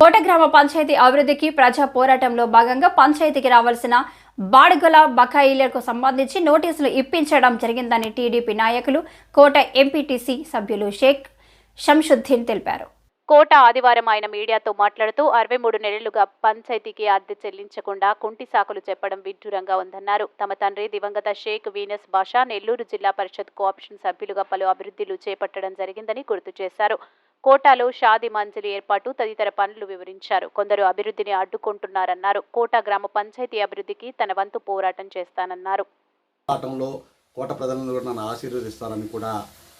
కోట గ్రామ పంచాయతీ అభివృద్ధికి ప్రజా పోరాటంలో భాగంగా పంచాయతీకి రావాల్సిన బాడుగల బకాయిలకు సంబంధించి నోటీసులు ఇప్పించడం జరిగిందని టీడీపీ నాయకులు కోట ఎంపీటీసీ సభ్యులు షేక్ షంషుద్దీన్ తెలిపారు. కోట ఆదివారం ఆయన మీడియాతో మాట్లాడుతూ అరవై మూడు నెలలుగా పంచాయతీకి అద్దె చెల్లించకుండా కుంటి సాకులు చెప్పడం విడ్డూరంగా ఉందన్నారు. తమ తండ్రి దివంగత షేక్ వీనస్ బాషా నెల్లూరు జిల్లా పరిషత్ కోఆప్షన్ సభ్యులుగా పలు అభివృద్ధిలు చేపట్టడం జరిగిందని గుర్తు చేశారు. కోటాలో షాది మంజిలి ఏర్పాటు తదితర పనులు వివరించారు. కొందరు అభివృద్ధిని అడ్డుకుంటున్నారన్నారు. కోట గ్రామ పంచాయతీ అభివృద్ధికి తన వంతు పోరాటం చేస్తానన్నారు. పోరాటంలో కోట ప్రజలను కూడా నన్ను ఆశీర్వదిస్తారని కూడా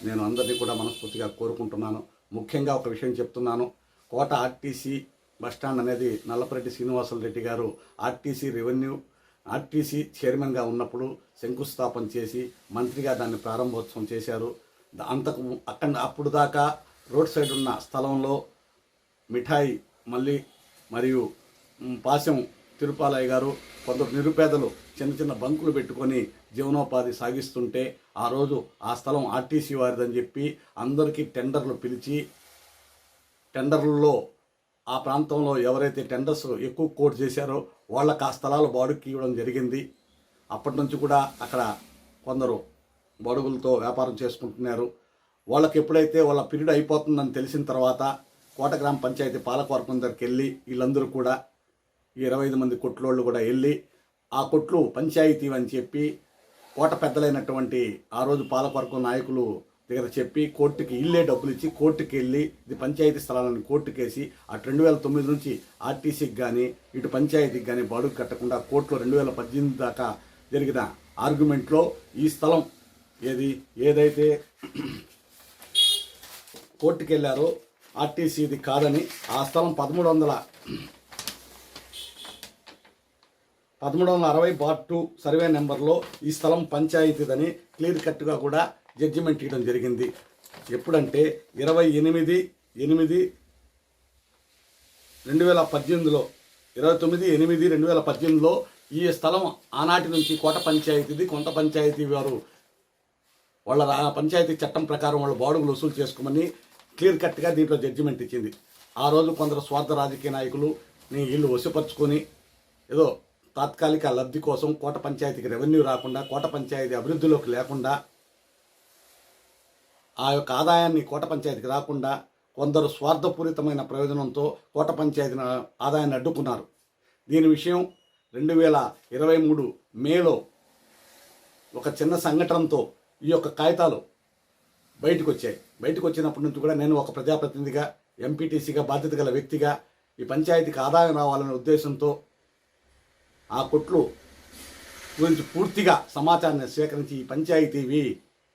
నేను అందరినీ కూడా మనస్ఫూర్తిగా కోరుకుంటున్నాను. ముఖ్యంగా ఒక విషయం చెప్తున్నాను. కోట ఆర్టీసీ బస్టాండ్ అనేది నల్లపరెడ్డి శ్రీనివాసులు రెడ్డి గారు ఆర్టీసీ రెవెన్యూ ఆర్టీసీ చైర్మన్గా ఉన్నప్పుడు శంకుస్థాపన చేసి మంత్రిగా దాన్ని ప్రారంభోత్సవం చేశారు. అంతకు అక్కడ అప్పుడు దాకా రోడ్ సైడ్ ఉన్న స్థలంలో మిఠాయి మళ్ళీ మరియు పాశం తిరుపాలయ్య గారు కొందరు నిరుపేదలు చిన్న చిన్న బంకులు పెట్టుకొని జీవనోపాధి సాగిస్తుంటే ఆ రోజు ఆ స్థలం ఆర్టీసీ వారిదని చెప్పి అందరికీ టెండర్లు పిలిచి టెండర్లలో ఆ ప్రాంతంలో ఎవరైతే టెండర్స్ ఎక్కువ కోట్ చేశారో వాళ్ళకి ఆ స్థలాలు బాడుకి ఇవ్వడం జరిగింది. అప్పటి నుంచి కూడా అక్కడ కొందరు బడుగులతో వ్యాపారం చేసుకుంటున్నారు. వాళ్ళకి ఎప్పుడైతే వాళ్ళ పీరియడ్ అయిపోతుందని తెలిసిన తర్వాత కోట గ్రామ పంచాయతీ పాలకవర్గం దగ్గరికి వెళ్ళి వీళ్ళందరూ కూడా ఈ ఇరవై ఐదు మంది కొట్లోళ్ళు కూడా వెళ్ళి ఆ కొట్లు పంచాయతీ అని చెప్పి కోట పెద్దలైనటువంటి ఆ రోజు పాలకవర్గం నాయకులు దగ్గర చెప్పి కోర్టుకి ఇల్లే డబ్బులు ఇచ్చి కోర్టుకి వెళ్ళి ఇది పంచాయతీ స్థలాలను కోర్టుకేసి ఆ రెండు వేల తొమ్మిది నుంచి ఆర్టీసీకి కానీ ఇటు పంచాయతీకి కానీ బాడుగు కట్టకుండా కోర్టులో రెండు వేల పద్దెనిమిది దాకా జరిగిన ఆర్గ్యుమెంట్లో ఈ స్థలం ఏది ఏదైతే కోర్టుకు వెళ్ళారు ఆర్టీసీది కాదని ఆ స్థలం పదమూడు వందల పదమూడు వందల అరవై బార్ టూ సర్వే నెంబర్లో ఈ స్థలం పంచాయతీదని క్లియర్ కట్గా కూడా జడ్జిమెంట్ ఇవ్వడం జరిగింది. ఎప్పుడంటే ఇరవై ఎనిమిది ఎనిమిది రెండు వేల పద్దెనిమిదిలో ఇరవై తొమ్మిది ఎనిమిది రెండు వేల పద్దెనిమిదిలో ఈ స్థలం ఆనాటి నుంచి కోట పంచాయతీది కొంత పంచాయతీ వారు వాళ్ళ పంచాయతీ చట్టం ప్రకారం వాళ్ళ బాడుగులు వసూలు చేసుకోమని క్లియర్ కట్గా దీంట్లో జడ్జిమెంట్ ఇచ్చింది. ఆ రోజు కొందరు స్వార్థ రాజకీయ నాయకులు నీ ఇల్లు వశపరుచుకొని ఏదో తాత్కాలిక లబ్ధి కోసం కోట పంచాయతీకి రెవెన్యూ రాకుండా కోట పంచాయతీ అభివృద్ధిలోకి లేకుండా ఆ యొక్క ఆదాయాన్ని కోట పంచాయతీకి రాకుండా కొందరు స్వార్థపూరితమైన ప్రయోజనంతో కోట పంచాయతీ ఆదాయాన్ని అడ్డుకున్నారు. దీని విషయం రెండు వేల ఇరవై మూడు మేలో ఒక చిన్న సంఘటనతో ఈ యొక్క కాగితాలు బయటకు వచ్చాయి. బయటకు వచ్చినప్పటి నుంచి కూడా నేను ఒక ప్రజాప్రతినిధిగా ఎంపీటీసీగా బాధ్యత గల వ్యక్తిగా ఈ పంచాయతీకి ఆదాయం రావాలనే ఉద్దేశంతో ఆ కొట్లు గురించి పూర్తిగా సమాచారాన్ని సేకరించి ఈ పంచాయతీవి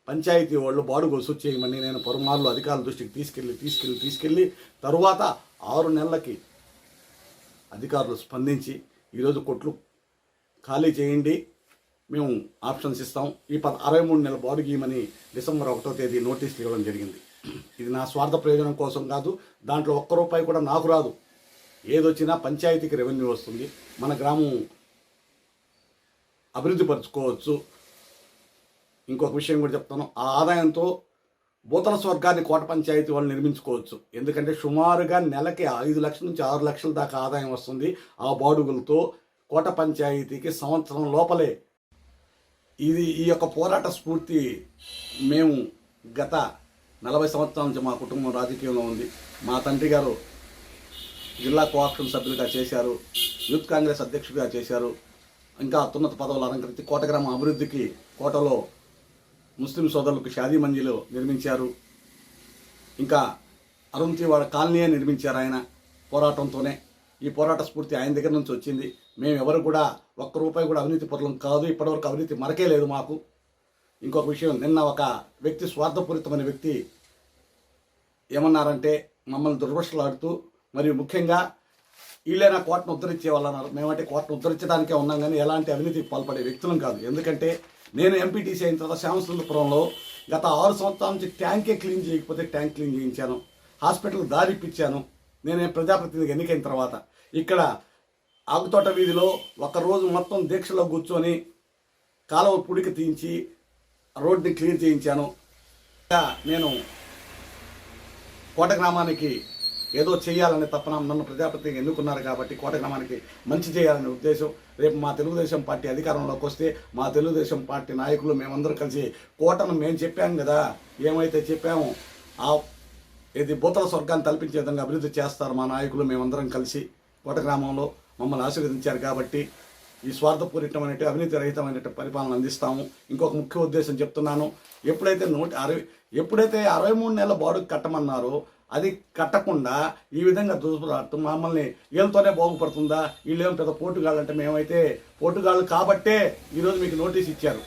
పంచాయతీ వాళ్ళు బాడుగు వసూలు చేయమని నేను పరుమార్లు అధికారుల దృష్టికి తీసుకెళ్ళి తీసుకెళ్ళి తీసుకెళ్ళి తరువాత ఆరు నెలలకి అధికారులు స్పందించి ఈరోజు కొట్లు ఖాళీ చేయండి. మేము ఆప్షన్స్ ఇస్తాం. ఈ పద అరవై మూడు నెలల బాడు గీయమని డిసెంబర్ ఒకటో తేదీ నోటీసులు ఇవ్వడం జరిగింది. ఇది నా స్వార్థ ప్రయోజనం కోసం కాదు దాంట్లో ఒక్క రూపాయి కూడా నాకు రాదు. ఏదొచ్చినా పంచాయతీకి రెవెన్యూ వస్తుంది. మన గ్రామం అభివృద్ధి పరుచుకోవచ్చు. ఇంకొక విషయం కూడా చెప్తాను. ఆ ఆదాయంతో భూతల స్వర్గాన్ని కోట పంచాయతీ వాళ్ళు నిర్మించుకోవచ్చు. ఎందుకంటే సుమారుగా నెలకి ఐదు లక్షల నుంచి ఆరు లక్షల దాకా ఆదాయం వస్తుంది ఆ బాడుగులతో కోట పంచాయతీకి సంవత్సరం లోపలే. ఇది ఈ యొక్క పోరాట స్ఫూర్తి మేము గత నలభై సంవత్సరాల నుంచి మా కుటుంబం రాజకీయంలో ఉంది. మా తండ్రి గారు జిల్లా కోఆప్షన్ సభ్యులుగా చేశారు యూత్ కాంగ్రెస్ అధ్యక్షుడిగా చేశారు. ఇంకా అత్యున్నత పదవులు అలంకరించి కోట గ్రామ అభివృద్ధికి కోటలో ముస్లిం సోదరులకు షాదీ మంజిలు నిర్మించారు. ఇంకా అరుంతి వాళ్ళ కాలనీయే నిర్మించారు ఆయన పోరాటంతోనే. ఈ పోరాట స్ఫూర్తి ఆయన దగ్గర నుంచి వచ్చింది. మేము ఎవరు కూడా ఒక్క రూపాయి కూడా అవినీతి పరులం కాదు. ఇప్పటివరకు అవినీతి మరకే లేదు మాకు. ఇంకొక విషయం నిన్న ఒక వ్యక్తి స్వార్థపూరితమైన వ్యక్తి ఏమన్నారంటే మమ్మల్ని దుర్భషలాడుతూ మరియు ముఖ్యంగా వీళ్ళైనా కోటను ఉద్ధరించే వాళ్ళు అన్నారు మేమంటే కోటను ఉద్ధరించడానికే ఉన్నాం కానీ ఎలాంటి అవినీతికి పాల్పడే వ్యక్తులం కాదు. ఎందుకంటే నేను ఎంపీటీసీ అయిన తర్వాత శ్యామసుందరపురంలో గత ఆరు సంవత్సరాల నుంచి ట్యాంకే క్లీన్ చేయకపోతే ట్యాంక్ క్లీన్ చేయించాను. హాస్పిటల్ దారి ఇప్పించాను. నేను ప్రజాప్రతినిధిగా ఎన్నికైన తర్వాత. ఇక్కడ ఆకుతోట వీధిలో ఒకరోజు మొత్తం దీక్షలో కూర్చొని కాలువ పుడికి తీయించి రోడ్ని క్లీన్ చేయించాను. నేను కోట గ్రామానికి ఏదో చేయాలనే తప్పన నన్ను ప్రజాప్రతినిధిగా ఎన్నుకున్నారు కాబట్టి కోట గ్రామానికి మంచి చేయాలనే ఉద్దేశం. రేపు మా తెలుగుదేశం పార్టీ అధికారంలోకి వస్తే మా తెలుగుదేశం పార్టీ నాయకులు మేమందరం కలిసి కోటను మేము చెప్పాం కదా ఏమైతే చెప్పామో ఆ ఇది భూతల స్వర్గాన్ని తలపించే విధంగా అభివృద్ధి చేస్తారు మా నాయకులు మేమందరం కలిసి కోట గ్రామంలో మమ్మల్ని ఆశీర్వదించారు కాబట్టి ఈ స్వార్థపూరితమైన అవినీతి రహితమైన పరిపాలన అందిస్తాము. ఇంకొక ముఖ్య ఉద్దేశం చెప్తున్నాను. ఎప్పుడైతే నూట అరవై ఎప్పుడైతే అరవై మూడు నెలల బాడు కట్టమన్నారో అది కట్టకుండా ఈ విధంగా దూసుకురావటం మమ్మల్ని వీళ్ళతోనే బాగుపడుతుందా? వీళ్ళేమో పెద్ద పోటుగాళ్ళు అంటే మేమైతే పోటుగాళ్ళు కాబట్టే ఈరోజు మీకు నోటీస్ ఇచ్చారు.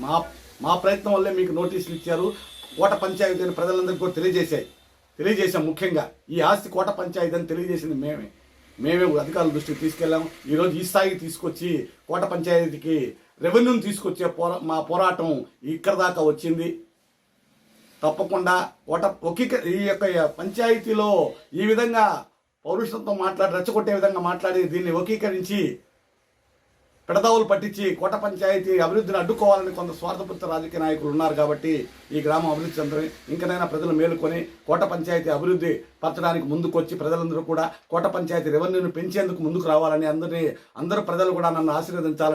మా మా ప్రయత్నం వల్లే మీకు నోటీసులు ఇచ్చారు. కోట పంచాయతీ అని ప్రజలందరికీ కూడా తెలియజేశాయి. తెలియజేశాం ముఖ్యంగా. ఈ ఆస్తి కోట పంచాయతీ అని తెలియజేసింది మేమే. మేమే అధికారుల దృష్టికి తీసుకెళ్ళాం. ఈరోజు ఈ స్థాయికి తీసుకొచ్చి కోట పంచాయతీకి రెవెన్యూని తీసుకొచ్చే పోరా మా పోరాటం ఇక్కడ దాకా వచ్చింది. తప్పకుండా కోట ఒకే ఈ యొక్క పంచాయతీలో ఈ విధంగా పౌరుషంతో మాట్లాడి రెచ్చగొట్టే విధంగా మాట్లాడి దీన్ని ఒకీకరించి పెడదావులు పట్టించి కోట పంచాయతీ అభివృద్ధిని అడ్డుకోవాలని కొంత స్వార్థపూరిత రాజకీయ నాయకులు ఉన్నారు కాబట్టి ఈ గ్రామం అభివృద్ధి చెందని ఇంకనైనా ప్రజలు మేలుకొని కోట పంచాయతీ అభివృద్ధి పరచడానికి ముందుకొచ్చి ప్రజలందరూ కూడా కోట పంచాయతీ రెవెన్యూను పెంచేందుకు ముందుకు రావాలని అందరినీ అందరూ ప్రజలు కూడా నన్ను ఆశీర్వదించాలని